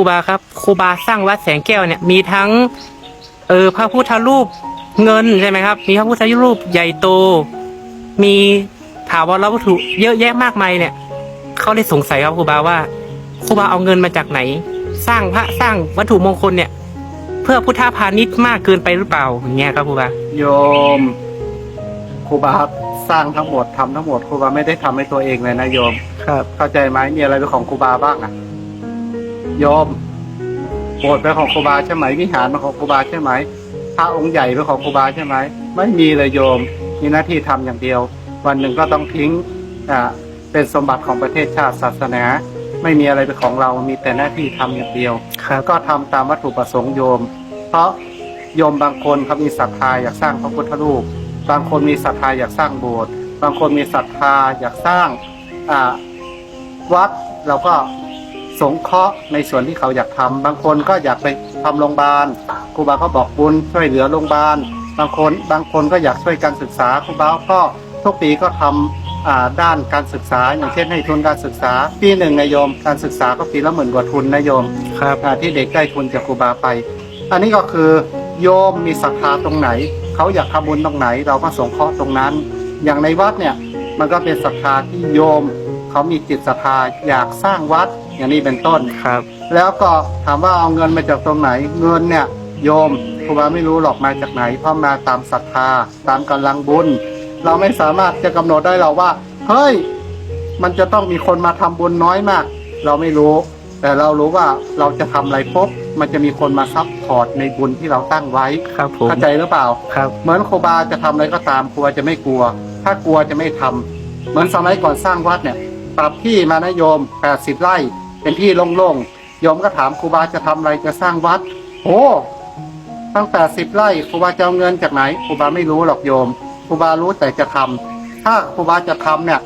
รูบาครับครูบาสร้างวัดแสงแก้วเนี่ยมีทั้งเออพระพุทธรูปเงินใช่ไหมครับ มีพระพุทธรูปใหญ่โต มีถาวรวัตถุเยอะแยะมากมายเนี่ยเขาเลยสงสัยครับครูบาว่าครูบาเอาเงินมาจากไหน สร้างพระสร้างวัตถุมงคลเนี่ย เพื่อพุทธพาณิชย์มากเกินไปหรือเปล่าอย่างเงี้ยครับครูบาโยมครูบาสร้างทั้งหมดทำทั้งหมดครูบาไม่ได้ทำให้ตัวเองเลยนะโยมครับเข้าใจไหมมีอะไรเป็นของครูบาบ้างอะ โยมโบสถ์เป็นของครูบาใช่ไหมวิหารเป็นของครูบาใช่ไหมพระองค์ใหญ่เป็นของครูบาใช่ไหมไม่มีเลยโยมมีหน้าที่ทำอย่างเดียว วันหนึ่งก็ต้องทิ้งอ่าเป็นสมบัติของประเทศชาติศาสนา ไม่มีอะไรเป็นของเรา มีแต่หน้าที่ทำอย่างเดียวครับก็ทำตามวัตถุประสงค์โยม เพราะโยมบางคนเขามีศรัทธาอยากสร้างพระพุทธรูป บางคนมีศรัทธาอยากสร้างโบสถ์บางคนมีศรัทธาอยากสร้างอ่าวัดเราก็ สงเคราะห์ในส่วนที่เขาอยากทำบางคนก็อยากไปทำโรงพยาบาลครูบาก็บอกบุญช่วยเหลือโรงพยาบาล บางคนบางคนก็อยากช่วยการศึกษาครูบาก็ทุกปีก็ทำอ่าด้านการศึกษา อย่างเช่นให้ทุนการศึกษา ปีหนึ่งนายโยม การศึกษาก็ปีละหมื่นกว่าทุนนายโยมครับอ่าที่เด็กได้ทุนจากครูบาไป อันนี้ก็คือโยมมีศรัทธาตรงไหน เขาอยากทำบุญตรงไหน เราก็สงเคราะห์ตรงนั้น อย่างในวัดเนี่ยมันก็เป็นศรัทธาที่โยม เขามีจิตศรัทธาอยากสร้างวัด อย่างนี้เป็นต้น ครับ แล้วก็ถามว่าเอาเงินมาจากตรงไหน เงินเนี่ย โยมครูบาไม่รู้หรอกมาจากไหน เพราะมาตามศรัทธา ตามกำลังบุญ เราไม่สามารถจะกำหนดได้หรอกว่า เฮ้ย มันจะต้องมีคนมาทำบุญน้อยมาก เราไม่รู้ แต่เรารู้ว่าเราจะทำอะไรปุ๊บมันจะมีคนมาซับพอร์ตในบุญที่เราตั้งไว้ครับผมเข้าใจหรือเปล่า ครับ เหมือนครูบาจะทำอะไรก็ตามครูบาจะไม่กลัว ถ้ากลัวจะไม่ทำเหมือนสมัยก่อนสร้างวัดเนี่ย ปรับที่มานะโยม 80 ไร่ เป็นที่โล่งๆโยมก็ถามครูบาจะทำอะไรจะสร้างวัดโอ้ตั้ง80ไร่ครูบาจะเอาเงินจากไหนครูบาไม่รู้หรอกโยมครูบารู้แต่จะทำถ้าครูบาจะทำเนี่ย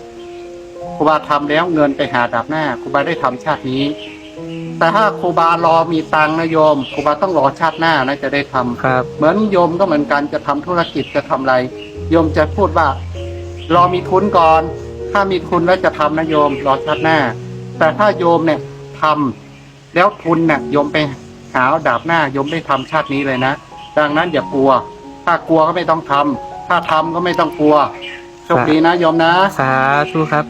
ครูบาทำแล้วเงินไปหาดับหน้าครูบาได้ทำชาตินี้ แต่ถ้าครูบารอมีตังค์นะโยมครูบาต้องรอชาติหน้านะจะได้ทำครับ เหมือนโยมก็เหมือนกันจะทำธุรกิจจะทำอะไร โยมจะพูดว่า รอมีทุนก่อน ถ้ามีทุนแล้วจะทำนะโยม รอชาติหน้า แต่ถ้าโยมเนี่ยทำแล้วทุนเนี่ยโยมไปหาดาบหน้าโยมได้ทำชาตินี้เลยนะ ดังนั้นอย่ากลัว ถ้ากลัวก็ไม่ต้องทำถ้าทำก็ไม่ต้องกลัวโชคดีนะโยมนะ สาธุครับ